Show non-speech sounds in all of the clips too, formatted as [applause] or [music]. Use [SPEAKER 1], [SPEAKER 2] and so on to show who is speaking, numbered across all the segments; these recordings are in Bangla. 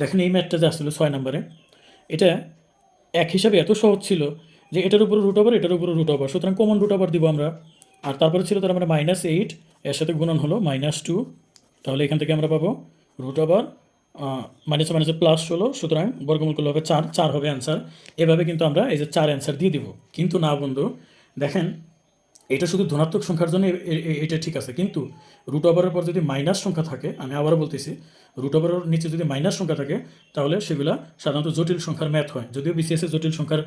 [SPEAKER 1] দেখেন এই ম্যাথটা যে আসছিল ছয় নম্বরে, এটা এক হিসাবে এত সহজ ছিল যে এটার উপর রুট ওভার এটার উপর রুট ওভার সুতরাং কমন রুট ওভার দিব আমরা। আর তারপরে ছিল তার মানে মাইনাস এইট এর সাথে গুণন হলো মাইনাস টু তাহলে এখান থেকে আমরা পাবো রুট ওভার মাইনাস মাইনাসে প্লাস হলো সুতরাং বর্গমূল করলে হবে চার চার হবে অ্যান্সার এভাবে কিন্তু আমরা এই যে চার অ্যান্সার দিয়ে দিব। কিন্তু না বন্ধু, দেখেন এটা শুধু ধনাত্মক সংখ্যার জন্য এটা ঠিক আছে, কিন্তু রুট ওভারের পর যদি মাইনাস সংখ্যা থাকে, আমি আবারও বলতেছি রুট ওভারের নিচে যদি মাইনাস সংখ্যা থাকে, তাহলে সেগুলা সাধারণত জটিল সংখ্যার ম্যাথ হয়। যদিও বিসিএসে জটিল সংখ্যার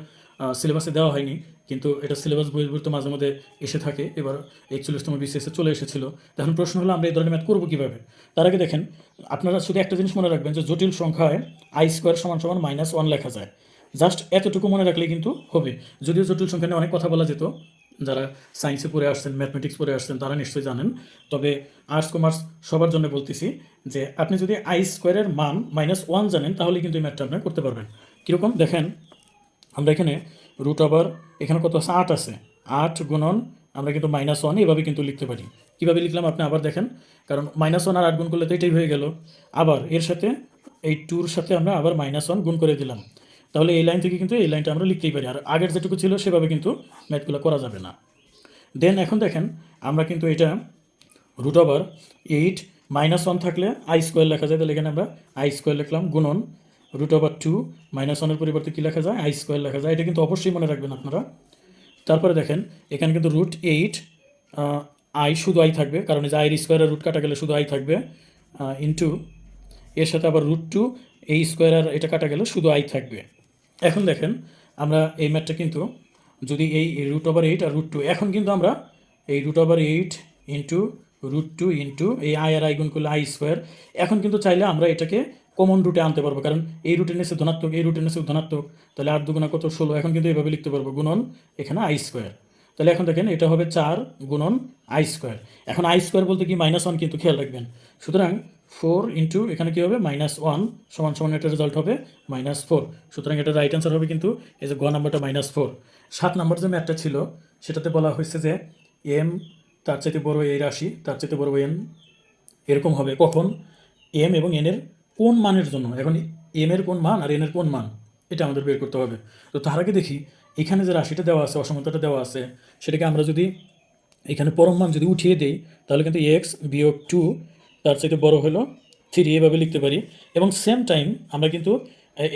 [SPEAKER 1] সিলেবাসে দেওয়া হয়নি, কিন্তু এটা সিলেবাস বইয়ের তো মাঝে মধ্যে এসে থাকে। এবার একচল্লিশতম বিসিএসে চলে এসেছিল। তখন প্রশ্ন হলো, আমরা এই ধরনের ম্যাথ করব কীভাবে? তার আগে দেখেন, আপনারা শুধু একটা জিনিস মনে রাখবেন যে জটিল সংখ্যায় আই স্কোয়ার সমান সমান মাইনাস ওয়ান লেখা যায়। জাস্ট এতটুকু মনে রাখলে কিন্তু হবে। যদিও জটিল সংখ্যা নিয়ে অনেক কথা বলা যেত যারা সায়েন্সে পড়ে আসছেন ম্যাথমেটিক্স পড়ে আসছেন, তারা নিশ্চয়ই জানেন। তবে আর্টস কমার্স সবার জন্য বলতেছি যে আপনি যদি আই স্কোয়ারের মান মাইনাস ওয়ান জানেন, তাহলে কিন্তু এই ম্যাথটা আপনি করতে পারবেন। কীরকম? দেখেন, আমরা এখানে রুট ওভার এখানে কত আছে? আট আছে। আট গুণন, আমরা কিন্তু মাইনাস ওয়ান এভাবে কিন্তু লিখতে পারি। কীভাবে লিখলাম আপনি আবার দেখেন? কারণ মাইনাস ওয়ান আর আট গুণ করলে তো এটাই হয়ে গেল। আবার এর সাথে, এই টুর সাথে আমরা আবার মাইনাস ওয়ান গুণ করে দিলাম। তাহলে এই লাইন থেকে কিন্তু এই লাইনটা আমরা লিখতেই পারি। আর আগের যেটুকু ছিল, সেভাবে কিন্তু ম্যাথগুলো করা যাবে না। দেন এখন দেখেন, আমরা কিন্তু এটা root over eight minus one থাকলে আই স্কোয়ার লেখা যায়। তাহলে এখানে আমরা আই স্কোয়ার লিখলাম গুণন রুট ওভার টু মাইনাস ওয়ানের পরিবর্তে কী লেখা যায়? আই স্কোয়ার লেখা যায়। এটা কিন্তু অবশ্যই মনে রাখবেন আপনারা। তারপরে দেখেন, এখানে কিন্তু রুট এইট আই শুধু আই থাকবে। কারণ এই যে আইয়ের স্কোয়ারের রুট কাটা গেলে শুধু আই থাকবে ইন্টু এর সাথে আবার রুট টু এই স্কোয়ার আর এটা কাটা গেলে শুধু আই থাকবে। এখন দেখেন, আমরা এই ম্যাথটা কিন্তু যদি এই রুট ওভার এইট আর রুট টু এখন কিন্তু আমরা এই root over eight into root two into এই আই আর আই গুণ করলে আই স্কোয়ার এখন কিন্তু চাইলে আমরা এটাকে কমন রুটে আনতে পারব। কারণ এই রুটের নিচে ধনাত্মক, এই রুটের নিচে ধনাত্মক, তাহলে আট দুগুণা কত? ষোলো, এখন কিন্তু এইভাবে লিখতে পারব, গুণন এখানে আই স্কোয়ার তাহলে এখন দেখেন, এটা হবে চার গুণন আই স্কোয়ার এখন আই স্কোয়ার বলতে কি? মাইনাস ওয়ান কিন্তু খেয়াল রাখবেন। সুতরাং ফোর ইন্টু, এখানে কী হবে? মাইনাস ওয়ান সমান সমান এটা রেজাল্ট হবে মাইনাস ফোর। সুতরাং এটা রাইট অ্যান্সার হবে কিন্তু এই যে গ নাম্বারটা মাইনাস ফোর। সাত নাম্বার যে ম্যাথটা ছিল, সেটাতে বলা হয়েছে যে এম তার চাইতে বড় এই রাশি, তার চাইতে বড় এন এরকম হবে। কখন? এম এবং এনের কোন মানের জন্য? এখন এম এর কোন মান আর এনের কোন মান? এটা আমাদের বের করতে হবে। তো তার আগে দেখি, এখানে যে রাশিটা দেওয়া আছে, অসমতাটা দেওয়া আছে, সেটাকে আমরা যদি এখানে পরম মান যদি উঠিয়ে দেই, তাহলে কিন্তু এক্স বিয়োগ টু তার চাইতে বড় হলো থ্রি এভাবে লিখতে পারি। এবং সেম টাইম আমরা কিন্তু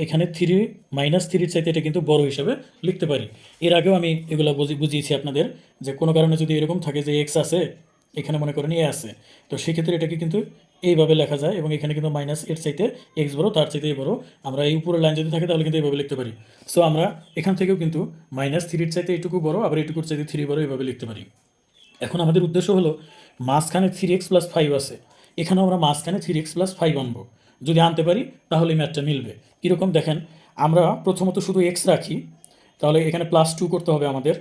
[SPEAKER 1] এখানে থ্রি মাইনাস থ্রির চাইতে এটা কিন্তু বড় হিসাবে লিখতে পারি। এর আগেও আমি এগুলো বুঝি, বুঝিয়েছি আপনাদের যে কোনো কারণে যদি এরকম থাকে যে এক্স আছে, এখানে মনে করেন এ আছে, তো সেক্ষেত্রে এটাকে কিন্তু এইভাবে লেখা যায় এবং এখানে কিন্তু মাইনাস এর চাইতে এক্স বড়, তার চাইতে এ বড়। আমরা এই উপরের লাইন যদি থাকে তাহলে কিন্তু এইভাবে লিখতে পারি। সো আমরা এখান থেকেও কিন্তু মাইনাস থ্রির চাইতে এইটুকু বড়, আবার এইটুকুর চাইতে থ্রি বড় এইভাবে লিখতে পারি। এখন আমাদের উদ্দেশ্য হলো, মাঝখানে থ্রি এক্স প্লাস ফাইভ আছে। এখানে আমরা মাঝখানে থ্রি এক্স প্লাস ফাইভ আনব। যদি আনতে পারি, তাহলে ম্যাথটা মিলবে। কীরকম? দেখেন, আমরা প্রথমত শুধু এক্স রাখি, তাহলে এখানে প্লাস টু করতে হবে আমাদের।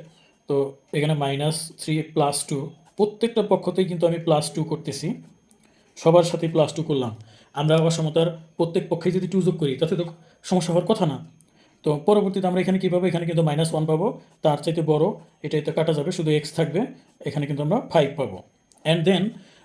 [SPEAKER 1] তো এখানে মাইনাস থ্রি প্লাস টু প্রত্যেকটা পক্ষতেই কিন্তু আমি প্লাস টু করতেছি। সবার সাথে প্লাস টু করলাম। আমরা অসমতার প্রত্যেক পক্ষে যদি টু যোগ করি, তাতে তো সমস্যা হওয়ার কথা না। তো পরবর্তীতে আমরা এখানে কী পাবো? এখানে কিন্তু মাইনাস ওয়ান পাবো। তার চাইতে বড় এটা তো কাটা যাবে। শুধু এক্স থাকবে। এখানে কিন্তু আমরা ফাইভ পাবো। অ্যান্ড দেন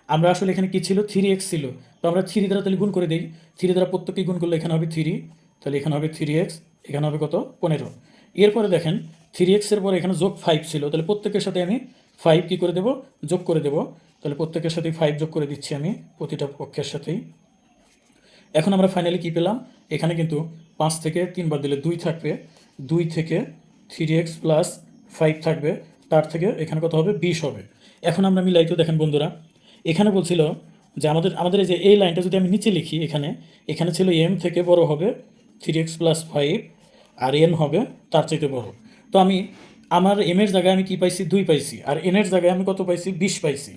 [SPEAKER 1] আমরা আসলে এখানে কী ছিল? থ্রি এক্স ছিল। তো আমরা থ্রি দ্বারা তাহলে গুণ করে দিই। থ্রি দ্বারা প্রত্যেককে গুণ করলে এখানে হবে থ্রি তাহলে এখানে হবে থ্রি এক্স এখানে হবে কত? পনেরো। এরপরে দেখেন থ্রি এক্সের পরে এখানে যোগ ফাইভ ছিল। তাহলে প্রত্যেকের সাথে আমি ফাইভ কী করে দেবো? যোগ করে দেবো। তাহলে প্রত্যেকের সাথেই ফাইভ যোগ করে দিচ্ছি আমি, প্রতিটা পক্ষের সাথেই। এখন আমরা ফাইনালি কী পেলাম? এখানে কিন্তু পাঁচ থেকে তিনবার দিলে দুই থাকবে। দুই থেকে থ্রি এক্স প্লাস ফাইভ থাকবে। তার থেকে এখানে কত হবে? বিশ হবে। এখন আমরা মিলাই তো দেখেন বন্ধুরা এখানে বলছিল যে আমাদের আমাদের এই যে, এই লাইনটা যদি আমি নিচে লিখি, এখানে এখানে ছিল এম থেকে বড় হবে থ্রি এক্স প্লাস ফাইভ আর এন হবে তার চাইতে বড়। তো আমি, আমার এম এর জায়গায় আমি কি পাইছি? দুই পাইছি। আর এন এর জায়গায় আমি কত পাইছি? বিশ পাইছি।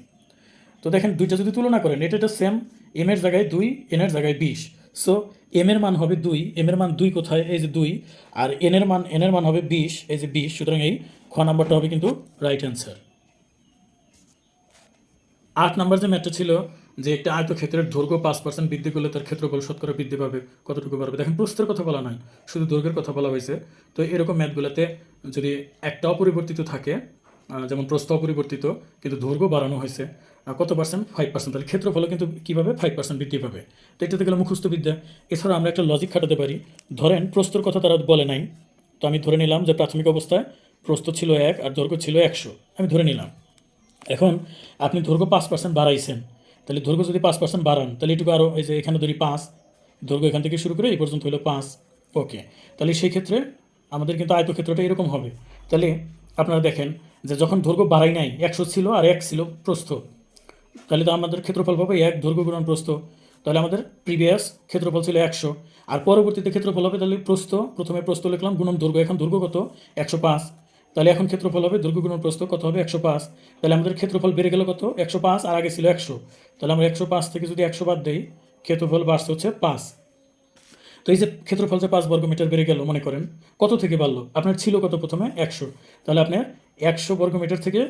[SPEAKER 1] তো দেখেন, দুইটা যদি তুলনা করেন, এটা এটা সেম এম এর জায়গায় দুই এন এর জায়গায় বিশ। সো এম এর মান হবে দুই এম এর মান দুই কোথায়? এই যে দুই। আর এন এর মান এন এর মান হবে বিশ, এই যে বিশ। সুতরাং এই খ নাম্বারটা হবে কিন্তু রাইট অ্যান্সার আট নাম্বার যে ম্যাটটা ছিল, যে একটা আয়তক্ষেত্রের দৈর্ঘ্য পাঁচ পার্সেন্ট বৃদ্ধি করলে তার ক্ষেত্রফল শতকরা বৃদ্ধি পাবে, কতটুকু পারবে? দেখেন প্রস্তের কথা বলা নয় শুধু দৈর্ঘ্যের কথা বলা হয়েছে। তো এরকম ম্যাথগুলোতে যদি একটা অপরিবর্তিত থাকে যেমন প্রস্থ অপরিবর্তিত, কিন্তু দৈর্ঘ্য বাড়ানো হয়েছে কত পার্সেন্ট ফাইভ পার্সেন্ট তাহলে ক্ষেত্রফলও কিন্তু কীভাবে? ফাইভ পার্সেন্ট বৃদ্ধি পাবে। তো এটাতে গেলে মুখস্থ বিদ্যা এছাড়া আমরা একটা লজিক খাটাতে পারি। ধরেন প্রস্তর কথা তারা বলে নাই। তো আমি ধরে নিলাম যে প্রাথমিক অবস্থায় প্রস্ত ছিল এক আর দৈর্ঘ্য ছিল একশো। আমি ধরে নিলাম। এখন আপনি দৈর্ঘ্য পাঁচ পার্সেন্ট বাড়াইছেন, তাহলে দৈর্ঘ্য যদি পাঁচ পার্সেন্ট বাড়ান, তাহলে এটুকু আরও এই যে এখানে ধরি পাঁচ, দৈর্ঘ্য এখান থেকে শুরু করে এই পর্যন্ত হলো পাঁচ, ওকে। তাহলে সেই ক্ষেত্রে আমাদের কিন্তু আয়তক্ষেত্রটা এরকম হবে। তাহলে আপনারা দেখেন যে যখন দৈর্ঘ্য বাড়াই নাই, একশো ছিল আর এক ছিল প্রস্থ। তাহলে তো আমাদের ক্ষেত্রফল পাবে এক দৈর্ঘ্য গুণন প্রস্থ। তাহলে আমাদের প্রিভিয়াস ক্ষেত্রফল ছিল একশো, আর পরবর্তীতে ক্ষেত্রফল হবে তাহলে প্রস্থ, প্রথমে প্রস্থ লিখলাম, গুণন দৈর্ঘ্য, এখন দৈর্ঘ্য কত? একশো পাঁচ। তাহলে এখন ক্ষেত্রফল হবে দৈর্ঘ্য গুণন প্রস্থ, কত হবে? একশো পাঁচ। তাহলে আমাদের ক্ষেত্রফল বেড়ে গেল কত? একশো পাঁচ, আর আগে ছিল একশো। তাহলে আমরা একশো পাঁচ থেকে যদি একশো বাদ দিই, ক্ষেত্রফল বাড়ছে হচ্ছে পাঁচ। তো এই যে ক্ষেত্রফল যে পাঁচ বর্গ মিটার বেড়ে গেল, মনে করেন, কত থেকে বাড়লো? আপনার ছিল কত প্রথমে? একশো। তাহলে আপনার একশো বর্গ মিটার থেকে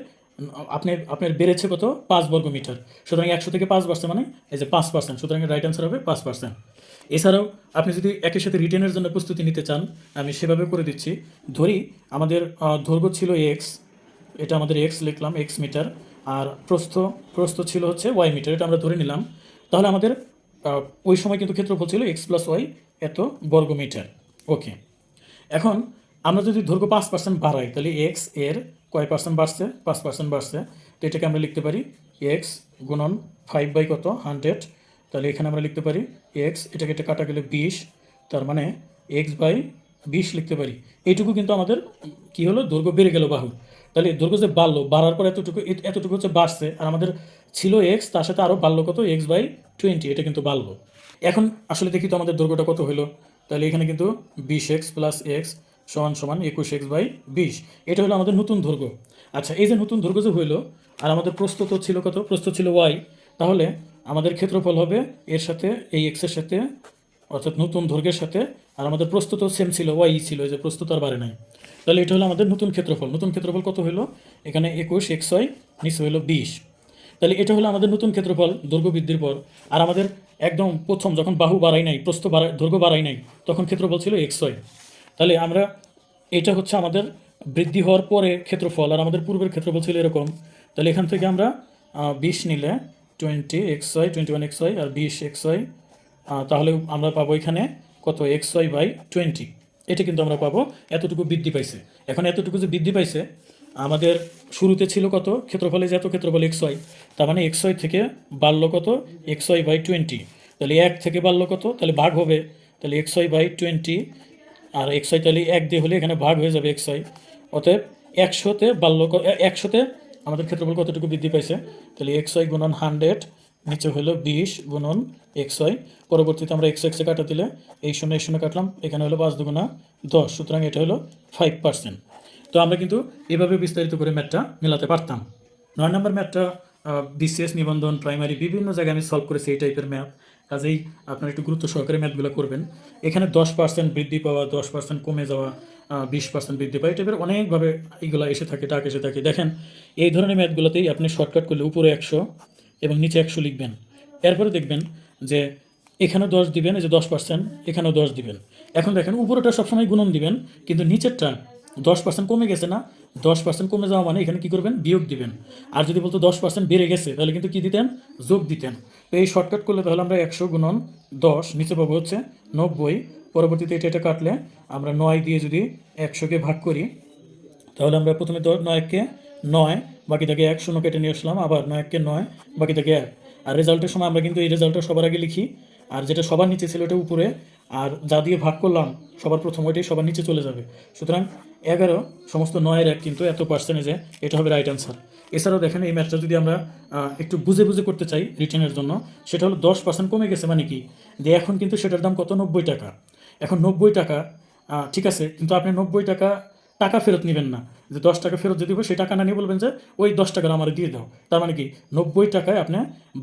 [SPEAKER 1] আপনি আপনার বেড়েছে কত? পাঁচ বর্গ মিটার। সুতরাং একশো থেকে পাঁচ পার্সেন্ট মানে এই যে পাঁচ পার্সেন্ট। সুতরাং রাইট অ্যান্সার হবে পাঁচ পার্সেন্ট। এছাড়াও আপনি যদি একই সাথে রিটেনের জন্য প্রস্তুতি নিতে চান, আমি সেভাবে করে দিচ্ছি। ধরি, আমাদের দৈর্ঘ্য ছিল এক্স। এটা আমাদের এক্স লিখলাম, এক্স মিটার। আর প্রস্থ প্রস্থ ছিল হচ্ছে ওয়াই মিটার। এটা আমরা ধরে নিলাম। তাহলে আমাদের ওই সময় কিন্তু ক্ষেত্রফল ছিল এক্স প্লাস ওয়াই এত বর্গ মিটার। ওকে। এখন আমরা যদি দৈর্ঘ্য পাঁচ পার্সেন্ট বাড়াই, তাহলে এক্সের কয় পার্সেন্ট বাড়ছে? পাঁচ পার্সেন্ট বাড়ছে। তো এটাকে আমরা লিখতে পারি এক্স গুণন ফাইভ বাই কত? হান্ড্রেড তাহলে এখানে আমরা লিখতে পারি এক্স এটাকে এটা কাটা গেলে বিশ। তার মানে এক্স বাই বিশ লিখতে পারি। এইটুকু কিন্তু আমাদের কি হলো? দৈর্ঘ্য বেড়ে গেল বাহু। তাহলে দৈর্ঘ্য যে বাড়লো, বাড়ার পর এতটুকু এত- এতটুকু হচ্ছে বাড়ছে। আর আমাদের ছিল এক্স তার সাথে আরও বাড়লো কত? এক্স বাই টোয়েন্টি এটা কিন্তু বাড়লো। এখন আসলে দেখি তো আমাদের দৈর্ঘ্যটা কত হলো। তাহলে এখানে কিন্তু বিশ এক্স প্লাস এক্স সমান সমান একুশ এক্স বাই বিশ। এটা হলো আমাদের নতুন দৈর্ঘ্য আচ্ছা এই যে নতুন দৈর্ঘ্য যে হইল, আর আমাদের প্রস্তুত ছিল কত? প্রস্তুত ছিল ওয়াই। তাহলে আমাদের ক্ষেত্রফল হবে এর সাথে, এই এক্সের সাথে, অর্থাৎ নতুন দৈর্ঘ্যের সাথে, আর আমাদের প্রস্তুত সেম ছিল, ওয়াই ছিল যে প্রস্তুত আর বাড়ে নাই। তাহলে এটা হলো আমাদের নতুন ক্ষেত্রফল। নতুন ক্ষেত্রফল কত হলো এখানে একুশ এক্স ওয়াই, নিচে হলো বিশ। তাহলে এটা হলো আমাদের নতুন ক্ষেত্রফল দৈর্ঘ্য বৃদ্ধির পর। আর আমাদের একদম প্রথম যখন বাহু বাড়াই নাই, প্রস্থ বাড়াই দৈর্ঘ্য বাড়াই নাই, তখন ক্ষেত্রফল ছিল এক্স ওয়াই। তাহলে আমরা এটা হচ্ছে আমাদের বৃদ্ধি হওয়ার পরে ক্ষেত্রফল, আর আমাদের পূর্বের ক্ষেত্রফল ছিল এরকম। তাহলে এখান থেকে আমরা বিশ নিলে twenty X Y twenty one X Y আর বিশ এক্স ওয়াই তাহলে আমরা পাবো এখানে কত? এক্স ওয়াই বাই টোয়েন্টি এটা কিন্তু আমরা পাবো, এতটুকু বৃদ্ধি পাইছে। এখন এতটুকু যে বৃদ্ধি পাইছে, আমাদের শুরুতে ছিল কত? ক্ষেত্রফলে যে এত ক্ষেত্রফল এক্স ওয়াই তার মানে এক্স ওয়াই থেকে বাড়লো কত? এক্স ওয়াই বাই টোয়েন্টি তাহলে এক থেকে বাড়লো কত? তাহলে ভাগ হবে। তাহলে এক্স ওয়াই বাই টোয়েন্টি আর এক্স ওয়াই তাহলে এক দিয়ে হলে এখানে ভাগ হয়ে যাবে এক্স ওয়াই অতএব একশোতে এ- একশোতে আমাদের ক্ষেত্রফল কতটুকু বৃদ্ধি পাইছে? তাহলে ওয়াই গুণন হান্ড্রেড নিচে হলো বিশ গুণন ওয়াই পরবর্তীতে আমরা এক্স এক্সে কাটা দিলে এই শূন্য এই শূন্য কাটলাম, এখানে হলো পাঁচ দুগুণা দশ, সুতরাং এটা হলো ফাইভ পার্সেন্ট তো আমরা কিন্তু এভাবে বিস্তারিত করে ম্যাথটা মেলাতে পারতাম। নয় নম্বর ম্যাথটা বিসিএস নিবন্ধন প্রাইমারি বিভিন্ন জায়গায় আমি সলভ করেছি এই টাইপের ম্যাথ কাজেই আপনারা একটু গুরুত্ব সহকারে ম্যাথগুলো করবেন। এখানে দশ পার্সেন্ট বৃদ্ধি পাওয়া, দশ পার্সেন্ট কমে যাওয়া বিশ পার্সেন্ট বৃদ্ধি এই টাইপের অনেকভাবে এইগুলো এসে থাকে, টাক এসে থাকে। দেখেন, এই ধরনের ম্যাথগুলোতেই আপনি শর্টকাট করলে উপরে একশো এবং নিচে একশো লিখবেন। এরপরে দেখবেন যে এখানেও দশ দিবেন, এই যে দশ পার্সেন্ট এখানেও দশ দিবেন। এখন দেখেন, উপরেটা সবসময় গুণন দিবেন, কিন্তু নিচেরটা দশ পার্সেন্ট কমে গেছে না, দশ পার্সেন্ট কমে যাওয়া মানে এখানে কী করবেন? বিয়োগ দিবেন। আর যদি বলতো দশ পার্সেন্ট বেড়ে গেছে, তাহলে কিন্তু কী দিতেন? যোগ দিতেন। তো এই শর্টকাট করলে তাহলে আমরা একশো গুণন দশ, নিচে পাবো হচ্ছে নব্বই। পরবর্তীতে এটা এটা কাটলে আমরা নয় দিয়ে যদি একশোকে ভাগ করি, তাহলে আমরা প্রথমে দ নয়কে নয়, বাকিটাকে এক শূন্য কেটে নিয়ে আসলাম, আবার নয়কে নয় বাকি বাকিটাকে এক। আর রেজাল্টের সময় আমরা কিন্তু এই রেজাল্টটা সবার আগে লিখি। আর যেটা সবার নিচে ছিল ওটা উপরে আর যা দিয়ে ভাগ করলাম, সবার প্রথম ওইটাই সবার নিচে চলে যাবে। সুতরাং এগারো, সমস্ত নয়ের এক কিন্তু এত পার্সেন্টেজে এটা হবে রাইট অ্যান্সার এছাড়াও দেখেন এই ম্যাথটা যদি আমরা একটু বুঝে বুঝে করতে চাই রিটার্নের জন্য, সেটা হলো দশ পার্সেন্ট কমে গেছে মানে কি? যে এখন কিন্তু সেটার দাম কত? নব্বই টাকা। এখন নব্বই টাকা ঠিক আছে, কিন্তু আপনি নব্বই টাকা টাকা ফেরত নেবেন না। যে দশ টাকা ফেরত যদি সেই টাকা না নিয়ে বলবেন যে ওই দশ টাকা আমার দিয়ে দাও। তার মানে কি? নব্বই টাকায় আপনি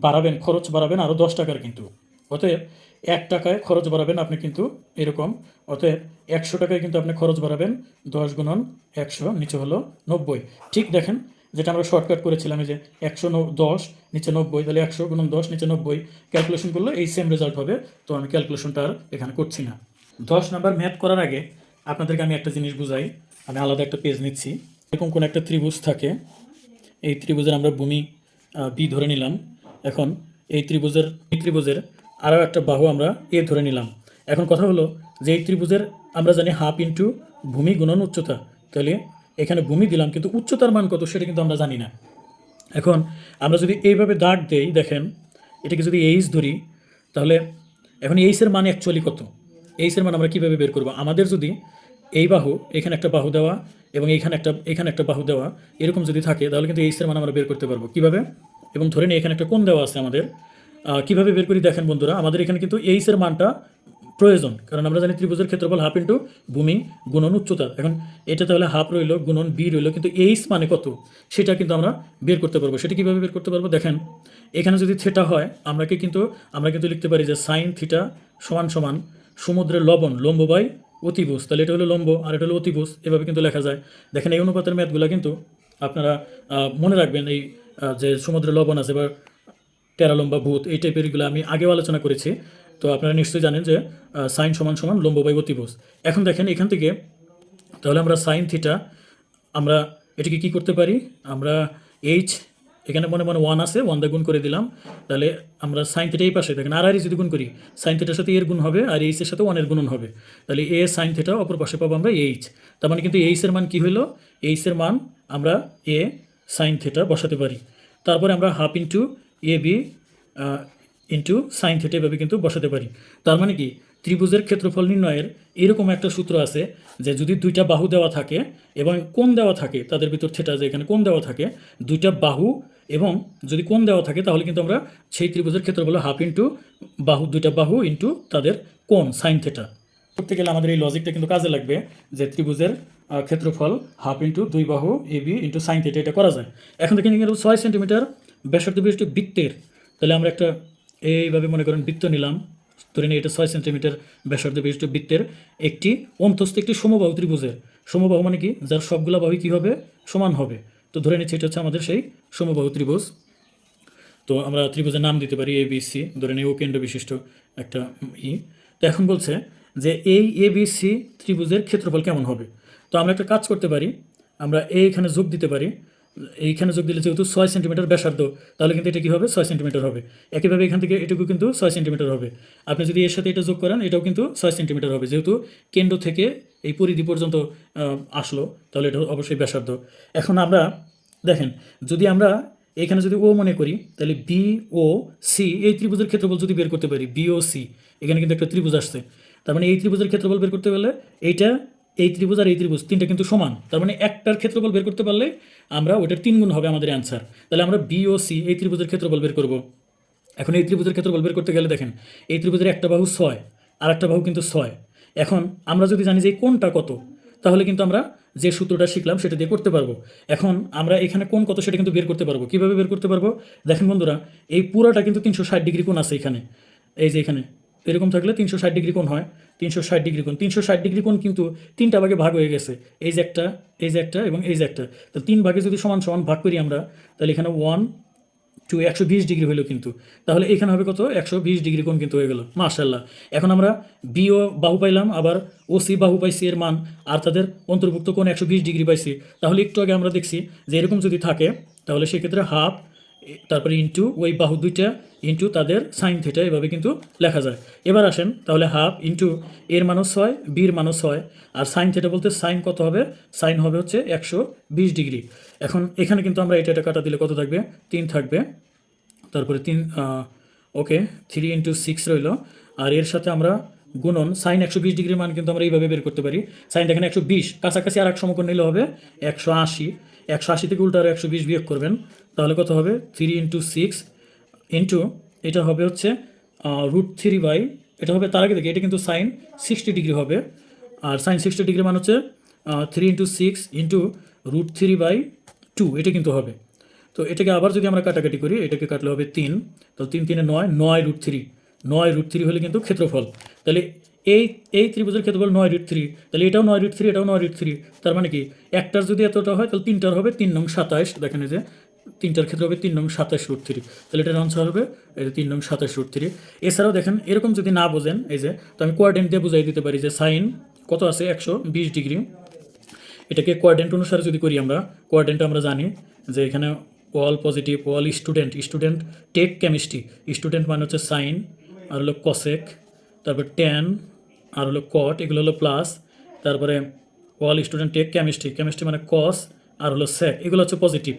[SPEAKER 1] বাড়াবেন, খরচ বাড়াবেন আরও দশ টাকার কিন্তু। অতএব এক টাকায় খরচ বাড়াবেন আপনি কিন্তু এরকম। অতএব একশো টাকায় কিন্তু আপনি খরচ বাড়াবেন, দশ গুণন একশো নিচে হলো নব্বই। ঠিক দেখেন, যেটা আমরা শর্টকাট করেছিলাম যে একশো দশ নিচে নব্বই, তাহলে একশো গুণন দশ নিচে নব্বই ক্যালকুলেশন করলে এই সেম রেজাল্ট হবে। তো আমি ক্যালকুলেশনটা আর এখানে করছি না। দশ নাম্বার ম্যাথ করার আগে আপনাদেরকে আমি একটা জিনিস বুঝাই। আমি আলাদা একটা পেজ নিচ্ছি। এরকম কোনো একটা ত্রিভুজ থাকে, এই ত্রিভুজের আমরা ভূমি বি ধরে নিলাম। এখন এই ত্রিভুজের এই ত্রিভুজের আরও একটা বাহু আমরা এ ধরে নিলাম। এখন কথা হলো যে এই ত্রিভুজের আমরা জানি হাফ ইন্টু ভূমি গুণন উচ্চতা। তাহলে এখানে ভূমি দিলাম, কিন্তু উচ্চতার মান কত সেটা কিন্তু আমরা জানি না। এখন আমরা যদি এইভাবে দাগ দেই, দেখেন, এটাকে যদি এইচ ধরি, তাহলে এখন এইচের মান অ্যাকচুয়ালি কত? এইচের মান আমরা কীভাবে বের করব? আমাদের যদি এই বাহু, এখানে একটা বাহু দেওয়া এবং এইখানে একটা, এখানে একটা বাহু দেওয়া এরকম যদি থাকে, তাহলে কিন্তু এইচের মান আমরা বের করতে পারব। কীভাবে? এবং ধরে নিই, এখানে একটা কোণ দেওয়া আছে আমাদের। কীভাবে বের করি দেখেন বন্ধুরা, আমাদের এখানে কিন্তু এইচের মানটা প্রয়োজন। কারণ আমরা জানি ত্রিভুজের ক্ষেত্রফল হাফ ইন্টু ভূমি গুণন উচ্চতা। এখন এটা তাহলে হাফ রইল, গুণন বি রইল, কিন্তু এইচ মানে কত? সেটা কিন্তু আমরা বের করতে পারব। সেটা কীভাবে বের করতে পারব? দেখেন, এখানে যদি থিটা হয় আমরা কি কিন্তু, আমরা কিন্তু লিখতে পারি যে সাইন থিটা সমান সমান সমুদ্রের লবণ, লম্ব বাই অতিভুজ। তাহলে এটা হলো লম্ব, আর এটা হলো অতিভুজ। এভাবে কিন্তু লেখা যায়। দেখেন, এই অনুপাতের ম্যাথগুলো কিন্তু আপনারা মনে রাখবেন এই যে সমুদ্রের লবণ আছে বা প্যারালম্ব বা ভূত, এই টাইপের এগুলো আমি আগেও আলোচনা করেছি। তো আপনারা নিশ্চয়ই জানেন যে সাইন সমান সমান লম্ব বাই অতিভুজ। এখন দেখেন এখান থেকে, তাহলে আমরা সাইন থিটা আমরা এটাকে কি করতে পারি? আমরা এইচ এখানে মনে মনে ওয়ান আছে ওয়ান দা গুণ করে দিলাম। তাহলে আমরা সাইন থিটা এই পাশে, দেখেন আর আর যদি গুণ করি সাইন থিটার সাথে এর গুণ হবে আর এইচের সাথে ওয়ানের গুণন হবে। তাহলে এ সাইন থিটা অপর পাশে পাবো আমরা এইচ তার মানে কিন্তু এইচের মান কি হলো? এইচের মান আমরা এ সাইন থিটা বসাতে পারি। তারপরে আমরা half into A B into sine theta এভাবে কিন্তু বসাতে পারি। তার মানে কি? ত্রিভুজের ক্ষেত্রফল নির্ণয়ের এরকম একটা সূত্র আছে যে যদি দুইটা বাহু দেওয়া থাকে এবং কোণ দেওয়া থাকে, তাদের ভিতর থেটা যে এখানে কোণ দেওয়া থাকে, দুইটা বাহু এবং যদি কোণ দেওয়া থাকে, তাহলে কিন্তু আমরা সেই ত্রিভুজের ক্ষেত্রফল হাফ ইন্টু বাহু, দুইটা বাহু ইন্টু তাদের কোণ সাইন থেটা করতে গেলে আমাদের এই লজিকটা কিন্তু কাজে লাগবে যে ত্রিভুজের ক্ষেত্রফল হাফ ইন্টু দুই বাহু A B into sine theta এটা করা যায়। এখন দেখেন এখানে ছয় সেন্টিমিটার ব্যাসার্ধ বিশিষ্ট বৃত্তের, তাহলে আমরা একটা এইভাবে মনে করেন বৃত্ত নিলাম। ধরে নিই এটা ছয় সেন্টিমিটার ব্যাসার্ধ বিশিষ্ট বৃত্তের একটি অন্তস্থ একটি সমবাহু ত্রিভুজের। সমবাহু মানে কি? যার সবগুলা বাহু কী হবে? সমান হবে। তো ধরে নিচ্ছি এটা হচ্ছে আমাদের সেই সমবাহু ত্রিভুজ। তো আমরা ত্রিভুজের নাম দিতে পারি এ বি সি ধরে নিই ও কেন্দ্র বিশিষ্ট একটা ই। তো এখন বলছে যে এই এ বি সি ত্রিভুজের ক্ষেত্রফল কেমন হবে? তো আমরা একটা কাজ করতে পারি, আমরা এইখানে যোগ দিতে পারি। এইখানে যোগ দিলে যেহেতু ছয় সেন্টিমিটার ব্যাসার্ধ, তাহলে কিন্তু এটা কী হবে? ছয় সেন্টিমিটার হবে। একইভাবে এখান থেকে এটুকু কিন্তু ছয় সেন্টিমিটার হবে। আপনি যদি এর সাথে এটা যোগ করেন, এটাও কিন্তু ছয় সেন্টিমিটার হবে। যেহেতু কেন্দ্র থেকে এই পরিধি পর্যন্ত আসলো, তাহলে এটা অবশ্যই ব্যাসার্ধ। এখন আমরা দেখেন, যদি আমরা এখানে যদি ও মনে করি, তাহলে বি ও সি এই ত্রিভুজের ক্ষেত্রফল যদি বের করতে পারি বি ও সি এখানে কিন্তু একটা ত্রিভুজ আসছে। তার মানে এই ত্রিভুজের ক্ষেত্রফল বের করতে গেলে এইটা এই ত্রিভুজ আর এই ত্রিভুজ তিনটা কিন্তু সমান। তার মানে একটার ক্ষেত্রফল বের করতে পারলে আমরা ওটার তিন গুণ হবে আমাদের অ্যান্সার তাহলে আমরা বি ও সি এই ত্রিভুজের ক্ষেত্রফল বের করব। এখন এই ত্রিভুজের ক্ষেত্রফল বের করতে গেলে দেখেন, এই ত্রিভুজের একটা বাহু ছয়, আর একটা বাহু কিন্তু ছয়। এখন আমরা যদি জানি যে কোনটা কত, তাহলে কিন্তু আমরা যে সূত্রটা শিখলাম সেটা দিয়ে করতে পারব। এখন আমরা এখানে কোন কত সেটা কিন্তু বের করতে পারব। কীভাবে বের করতে পারব? দেখেন বন্ধুরা, এই পুরোটা কিন্তু তিনশো ষাট ডিগ্রি কোণ আছে এখানে। এই যে এখানে। এরকম থাকলে তিনশো ষাট ডিগ্রি কোণ হয়, তিনশো ষাট ডিগ্রি কোণ। তিনশো ষাট ডিগ্রি কোণ কিন্তু তিনটা ভাগে ভাগ হয়ে গেছে, এই যে একটা, এই যে একটা এবং এই যে একটা। তো তিন ভাগে যদি সমান সমান ভাগ করি আমরা, তাহলে এখানে ওয়ান টু একশো বিশ ডিগ্রি হলো কিন্তু। তাহলে এখানে হবে কত? একশো বিশ ডিগ্রি কোণ কিন্তু হয়ে গেল মাশাল্লাহ এখন আমরা বিও বাহু পাইলাম, আবার ও সি বাহু পাইছি এর মান, আর তাদের অন্তর্ভুক্ত কোণ একশো বিশ ডিগ্রি পাইছি। তাহলে একটু আগে আমরা দেখছি যে এরকম যদি থাকে, তাহলে সেক্ষেত্রে হাফ তারপরে ইন্টু ওই বাহু দুইটা ইন্টু তাদের সাইন থিটা এভাবে কিন্তু লেখা যায়। এবার আসেন, তাহলে হাফ ইন্টু এর মানও ছয় বির মানও ছয় আর সাইন থিটা বলতে সাইন কত হবে? সাইন হবে হচ্ছে একশো বিশ ডিগ্রি। এখন এখানে কিন্তু আমরা এটা এটা কাটা দিলে কত থাকবে? তিন থাকবে। তারপরে তিন ওকে থ্রি ইন্টু সিক্স রইল। আর এর সাথে আমরা গুণন সাইন একশো বিশ ডিগ্রির মান কিন্তু আমরা এইভাবে বের করতে পারি। সাইন দেখেন একশো বিশ, কাছাকাছি আর এক সমকোণ নিলে হবে একশো আশি। একশো আশি থেকে উল্টো আর একশো বিশ বিয়োগ করবেন, তাহলে কত হবে? থ্রি ইন্টু সিক্স ইন্টু এটা হবে হচ্ছে রুট থ্রি বাই এটা হবে তার আগে থেকে, এটা কিন্তু সাইন সিক্সটি ডিগ্রি হবে। আর সাইন সিক্সটি ডিগ্রি মানে হচ্ছে three into six into root three by two এটা কিন্তু হবে। তো এটাকে আবার যদি আমরা কাটাকাটি করি, এটাকে কাটলে হবে তিন তো তিন তিনে নয় নয় রুট থ্রি নয় রুট থ্রি হলে কিন্তু ক্ষেত্রফল। তাহলে এই এই ত্রিভুজের ক্ষেত্রফল নয় রুট থ্রি তাহলে এটাও নয় রুট থ্রি এটাও নয় রুট থ্রি তার মানে কি? একটার যদি এতটা হয়, তাহলে তিনটার হবে তিন নং সাতাইশ দেখেন যে, তিনটার ক্ষেত্রে হবে তিন নং সাতাশ রুট থ্রি তাহলে এটার আনসার হবে, এই যে তিন নং সাতাশ রুট থ্রি এছাড়াও দেখেন, এরকম যদি না বোঝেন, এই যে, তো আমি কোয়ার্ডেন্ট দিয়ে বুঝাই দিতে পারি যে সাইন কত আছে? একশো বিশ ডিগ্রি। এটাকে কোয়ার্ডেন্ট অনুসারে যদি করি আমরা কোয়ার্ডেন্ট আমরা জানি যে এখানে all positive all student student take chemistry student মানে হচ্ছে সাইন আর হলো কসেক তারপর ট্যান আর হলো কট এগুলো হলো প্লাস তারপরে all student take chemistry chemistry মানে কস আর হলো স্যাক এগুলো হচ্ছে পজিটিভ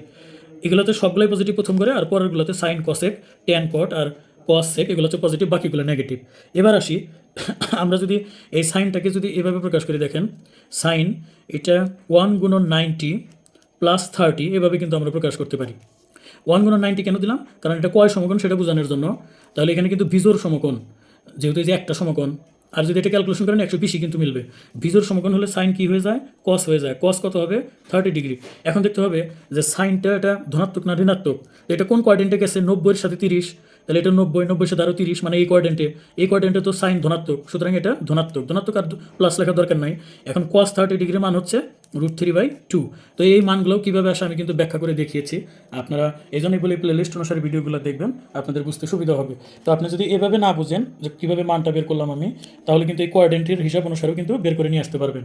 [SPEAKER 1] এগুলোতে সবগুলোই পজিটিভ প্রথম করে, আর পরেরগুলোতে সাইন কসেক ট্যান কট আর কস সেক এগুলো হচ্ছে পজিটিভ বাকিগুলো নেগেটিভ এবার আসি, [coughs] আমরা যদি এই সাইনটাকে যদি এভাবে প্রকাশ করে, দেখেন সাইন এটা ওয়ান গুণন নাইনটি প্লাস থার্টি এভাবে কিন্তু আমরা প্রকাশ করতে পারি। ওয়ান গুণন নাইনটি কেন দিলাম? কারণ এটা কয় সমকোণ সেটা বোঝানোর জন্য। তাহলে এখানে কিন্তু ভিজোর সমকোণ। যেহেতু এই যে একটা সমকোণ, আর যদি এটা ক্যালকুলেশন করেন একশো বিশই কিন্তু মিলবে। বিজোর সমকোণ হলে সাইন কী হয়ে যায়? কস হয়ে যায়। কস কত হবে? থার্টি ডিগ্রি এখন দেখতে হবে যে সাইনটা এটা ধনাত্মক না ঋণাত্মক? এটা কোন কোয়ার্ডেন্টে গেছে? নব্বইয়ের সাথে তিরিশ। তাহলে এটা নব্বই নব্বই সাথে আরও তিরিশ মানে এই কোয়ার্ডেন্টে এই কোয়ার্ডেন্টে তো সাইন ধনাত্মক, সুতরাং এটা ধনাত্মক। ধনাত্মক আর প্লাস লেখার দরকার নাই। এখন কস থার্টি ডিগ্রি মান হচ্ছে রুট থ্রি বাই টু তো এই মানগুলো কীভাবে আসে আমি কিন্তু ব্যাখ্যা করে দেখিয়েছি। আপনারা এই জন্যই বলে প্লে লিস্ট অনুসারে ভিডিওগুলো দেখবেন, আপনাদের বুঝতে সুবিধা হবে। তো আপনি যদি এভাবে না বুঝেন যে কীভাবে মানটা বের করলাম আমি, তাহলে কিন্তু এই কোয়ার্ডেন্টের হিসাব অনুসারেও কিন্তু বের করে নিয়ে আসতে পারবেন।